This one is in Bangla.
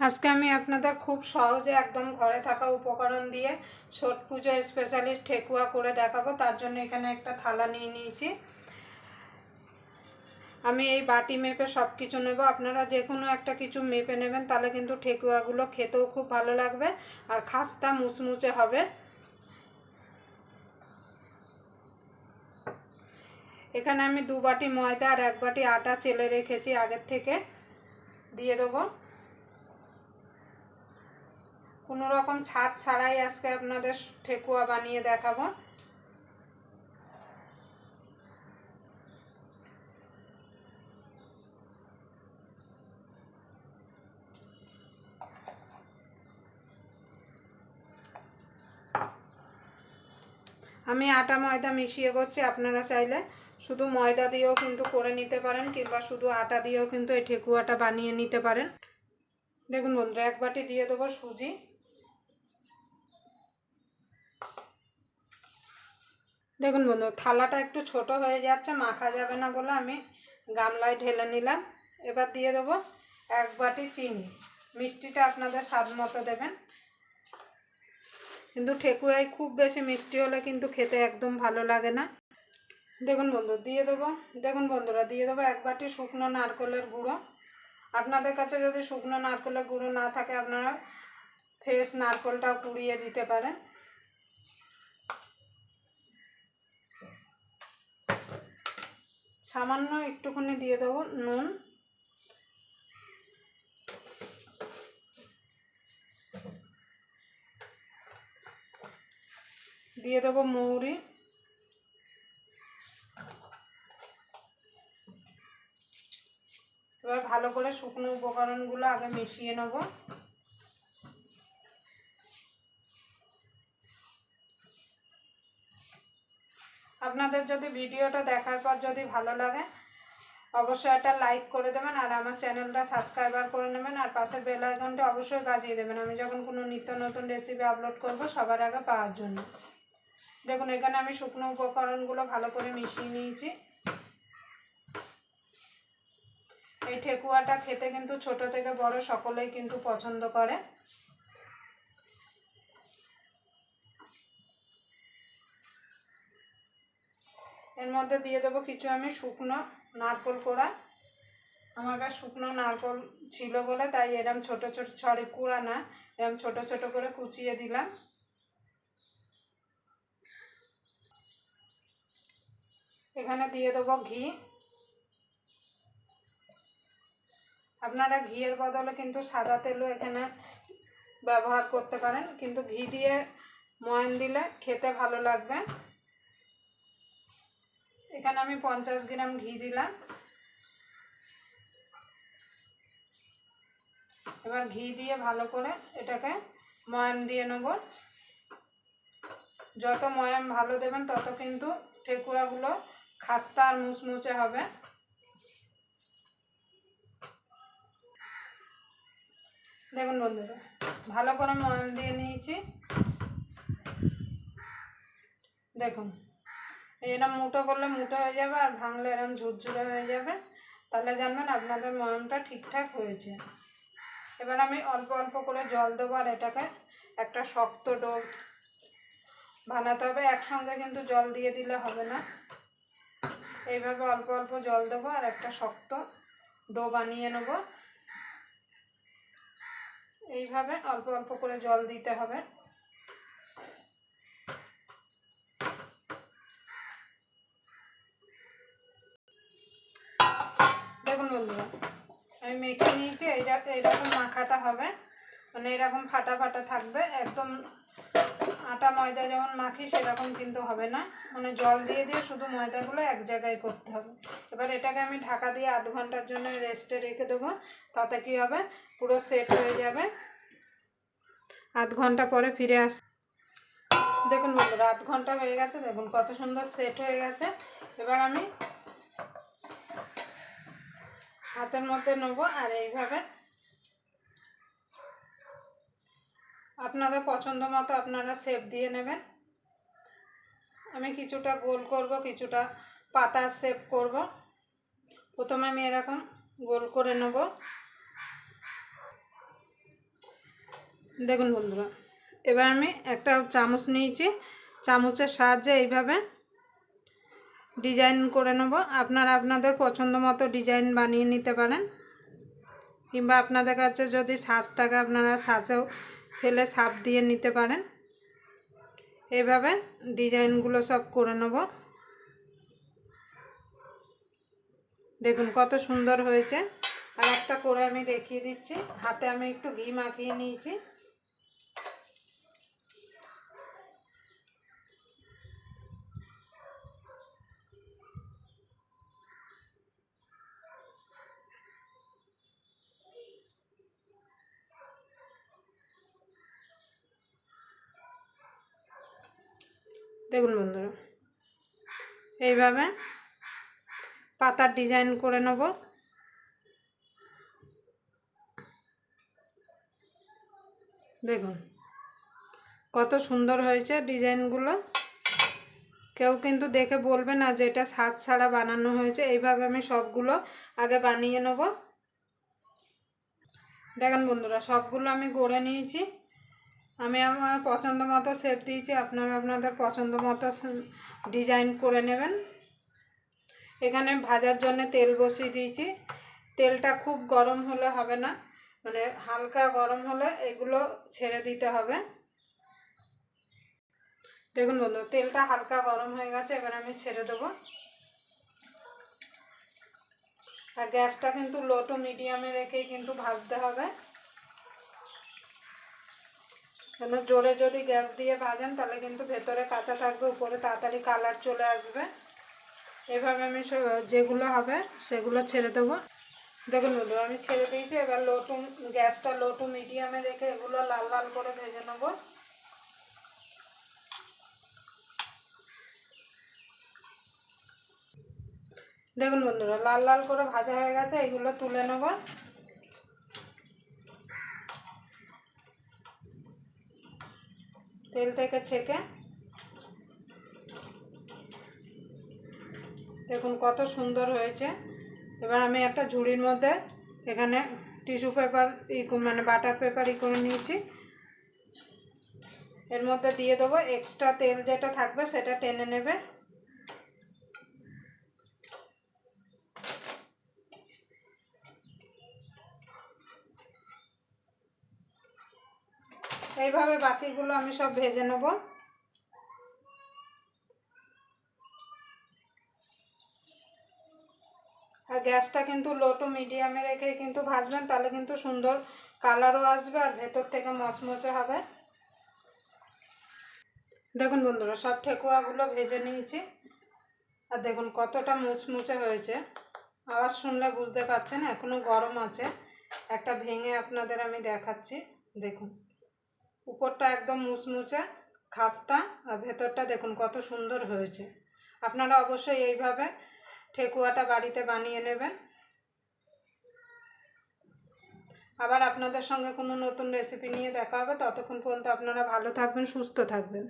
আজকে আমি আপনাদের খুব সহজে একদম ঘরে থাকা উপকরণ দিয়ে ছট পুজো স্পেশালিস্ট ঠেকুয়া করে দেখাবো। তার জন্য এখানে একটা থালা নিয়ে নিয়েছি। আমি এই বাটি মেপে সব কিছু নেব। আপনারা যে কোনো একটা কিছু মেপে নেবেন, তাহলে কিন্তু ঠেকুয়াগুলো খেতেও খুব ভালো লাগবে আর খাস্তা মুচমুচে হবে। এখানে আমি দু বাটি ময়দা আর এক বাটি আটা চেলে রেখেছি আগের থেকে। দিয়ে দেবো। কোনো রকম ছাদ ছাড়াই আজকে আপনাদের ঠেকুয়া বানিয়ে দেখাবো। আমি আটা ময়দা মিশিয়ে করছি, আপনারা চাইলে শুধু ময়দা দিয়েও কিন্তু করে নিতে পারেন, কিংবা শুধু আটা দিয়েও কিন্তু এই ঠেকুয়াটা বানিয়ে নিতে পারেন। দেখুন বন্ধুরা, এক বাটি দিয়ে দেবো সুজি। দেখুন বন্ধু, থালাটা একটু ছোট হয়ে যাচ্ছে, মাখা যাবে না বলে আমি গামলায় ঢেলে নিলাম। এবার দিয়ে দেবো এক বাটি চিনি। মিষ্টিটা আপনাদের স্বাদ মতো দেবেন। কিন্তু ঠেকুয়ায় খুব বেশি মিষ্টি হলে কিন্তু খেতে একদম ভালো লাগে না। দেখুন বন্ধু, দিয়ে দেবো। দেখুন বন্ধুরা, দিয়ে দেবো এক বাটি শুকনো নারকেলের গুঁড়ো। আপনাদের কাছে যদি শুকনো নারকেলের গুঁড়ো না থাকে, আপনারা ফ্রেশ নারকেলটাও কুড়িয়ে দিতে পারেন। সামান্য একটুখানি দিয়ে দেবো নুন। দিয়ে দেবো মৌরি। এবার ভালো করে শুকনো উপকরণগুলো আগে মিশিয়ে নেব। আপনাদের যদি ভিডিওটা দেখার পর যদি ভালো লাগে, অবশ্যই একটা লাইক করে দেবেন আর আমার চ্যানেলটা সাবস্ক্রাইবার করে নেবেন আর পাশের বেল আইকনটা অবশ্যই বাজিয়ে দেবেন। আমি যখন কোনো নিত্য নতুন রেসিপি আপলোড করব সবার আগে পাওয়ার জন্য। দেখুন, এখানে আমি শুকনো উপকরণগুলো ভালো করে মিশিয়ে নিয়েছি। এই ঠেকুয়াটা খেতে কিন্তু ছোট থেকে বড় সকলেই কিন্তু পছন্দ করে। এর মধ্যে দিয়ে দেবো কিছু আমি শুকনো নারকোল কোড়া। আমার কাছে শুকনো নারকোল ছিল বলে তাই এরম ছোট ছোট, সরি, কুড়া না, এরম ছোট ছোট করে কুচিয়ে দিলাম। এখানে দিয়ে দেবো ঘি। আপনারা ঘিয়ের বদলে কিন্তু সাদা তেলও এখানে ব্যবহার করতে পারেন, কিন্তু ঘি দিয়ে ময়ান দিলে খেতে ভালো লাগবে। এখানে আমি পঞ্চাশ গ্রাম ঘি দিলাম। এবার ঘি দিয়ে ভালো করে এটাকে ময়াম দিয়ে নেব। যত ময়াম ভালো দেবেন, তত কিন্তু ঠেকুয়াগুলো খাস্তা আর মুচমুচে হবে। দেখুন বন্ধুরা, ভালো করে ময়াম দিয়ে নিয়েছি। দেখুন। এরম মুটো করলে মুটো হয়ে যাবে আর ভাঙলে এরম ঝুরঝুরে হয়ে যাবে। তাহলে জানবেন আপনাদের ময়ামটা ঠিকঠাক হয়েছে। এবার আমি অল্প অল্প করে জল দেবো আর এটাকে একটা শক্ত ডো বানাতে হবে। একসঙ্গে কিন্তু জল দিয়ে দিলে হবে না। এইভাবে অল্প অল্প জল দেবো আর একটা শক্ত ডো বানিয়ে নেব। এইভাবে অল্প অল্প করে জল দিতে হবে। মাখাটা হবে। মানে এরকম ফাটা ফাটা থাকবে। একদম আটা, ময়দা যেমন মাখি, সেরকম কিন্তু হবে না। মানে জল দিয়ে দিয়ে শুধু ময়দাগুলো এক জায়গায় করতে হবে। এবার এটাকে আমি ঢাকা দিয়ে আধ ঘণ্টার জন্য রেস্টে রেখে দেবো। তাতে কি হবে? পুরো সেট হয়ে যাবে। আধ ঘণ্টা পরে ফিরে আস দেখুন বন্ধুরা, আধ ঘণ্টা হয়ে গেছে। দেখুন কত সুন্দর সেট হয়ে গেছে। এবার আমি হাতের মধ্যে নেব। আর এইভাবে আপনাদের পছন্দ মতো আপনারা শেপ দিয়ে নেবেন। আমি কিছুটা গোল করব, কিছুটা পাতার শেপ করব। প্রথমে আমি এরকম গোল করে নেব। দেখুন বন্ধুরা, এবার আমি একটা চামচ নিয়েছি। চামচের সাহায্যে এইভাবে ডিজাইন করে নেব। আপনারা আপনাদের পছন্দ মতো ডিজাইন বানিয়ে নিতে পারেন। কিংবা আপনাদের কাছে যদি সাজ থাকে, আপনারা সাজেও ফেলে সাপ দিয়ে নিতে পারেন। এভাবে ডিজাইনগুলো সব করে নেব। দেখুন কত সুন্দর হয়েছে। আর একটা করে আমি দেখিয়ে দিচ্ছি। হাতে আমি একটু ঘি মাখিয়ে নিয়েছি। দেখুন বন্ধুরা, এইভাবে পাতার ডিজাইন করে নেব। দেখুন কত সুন্দর হয়েছে ডিজাইনগুলো। কেউ কিন্তু দেখে বলবে না যে এটা সাজ ছাড়া বানানো হয়েছে, এইভাবে আমি সবগুলো আগে বানিয়ে নেব। দেখেন বন্ধুরা, সবগুলো আমি গড়ে নিয়েছি। আমি আমার পছন্দ মতো শেপ দিয়েছি, আপনারা আপনাদের পছন্দ মতো ডিজাইন করে নেবেন। এখানে ভাজার জন্য তেল বসিয়ে দিয়েছি। তেলটা খুব গরম হলে হবে না মানে হালকা গরম হলে এগুলো ছেড়ে দিতে হবে। দেখুন বন্ধু, তেলটা হালকা গরম হয়ে গেছে, এবার আমি ছেড়ে দেবো। আর গ্যাসটা কিন্তু লো টু মিডিয়ামে রেখেই কিন্তু ভাজতে হবে। কেন? জোরে যদি গ্যাস দিয়ে ভাজেন, তাহলে কিন্তু ভেতরে কাঁচা থাকবে, উপরে তাড়াতাড়ি কালার চলে আসবে। এভাবে আমি যেগুলো হবে, সেগুলো ছেড়ে দেবো। দেখুন বন্ধু, আমি ছেড়ে দিয়েছি, এবার লো টু গ্যাসটা লো টু মিডিয়ামে রেখে এগুলো লাল লাল করে ভেজে নেব। দেখুন বন্ধুরা, লাল লাল করে ভাজা হয়ে গেছে, এগুলো তুলে নেব। তেল থেকে ছেঁকে দেখুন কত সুন্দর হয়েছে। এবার আমি একটা ঝুড়ির মধ্যে এখানে টিস্যু পেপার ই মানে বাটার পেপার ই করে নিয়েছি। এর মধ্যে দিয়ে দেবো এক্সট্রা তেল যেটা থাকবে সেটা টেনে নেবে। এইভাবে বাকিগুলো আমি সব ভেজে নেব। আর গ্যাসটা কিন্তু লো টু মিডিয়ামে রেখে কিন্তু ভাজবেন, তাহলে কিন্তু সুন্দর কালারও আসবে আর ভেতর থেকে মচমচে হবে। দেখুন বন্ধুরা, সব ঠেকুয়াগুলো ভেজে নিয়েছি। আর দেখুন কতটা মুচমুচে হয়েছে। আওয়াজ শুনলে বুঝতে পারছেন এখনও গরম আছে। একটা ভেঙে আপনাদের আমি দেখাচ্ছি, দেখুন। উপরটা একদম মুচমুচে খাস্তা আর ভেতরটা দেখুন কত সুন্দর হয়েছে। আপনারা অবশ্যই এইভাবে ঠেকুয়াটা বাড়িতে বানিয়ে নেবেন। আবার আপনাদের সঙ্গে কোনো নতুন রেসিপি নিয়ে দেখা হবে, ততক্ষণ পর্যন্ত আপনারা ভালো থাকবেন, সুস্থ থাকবেন।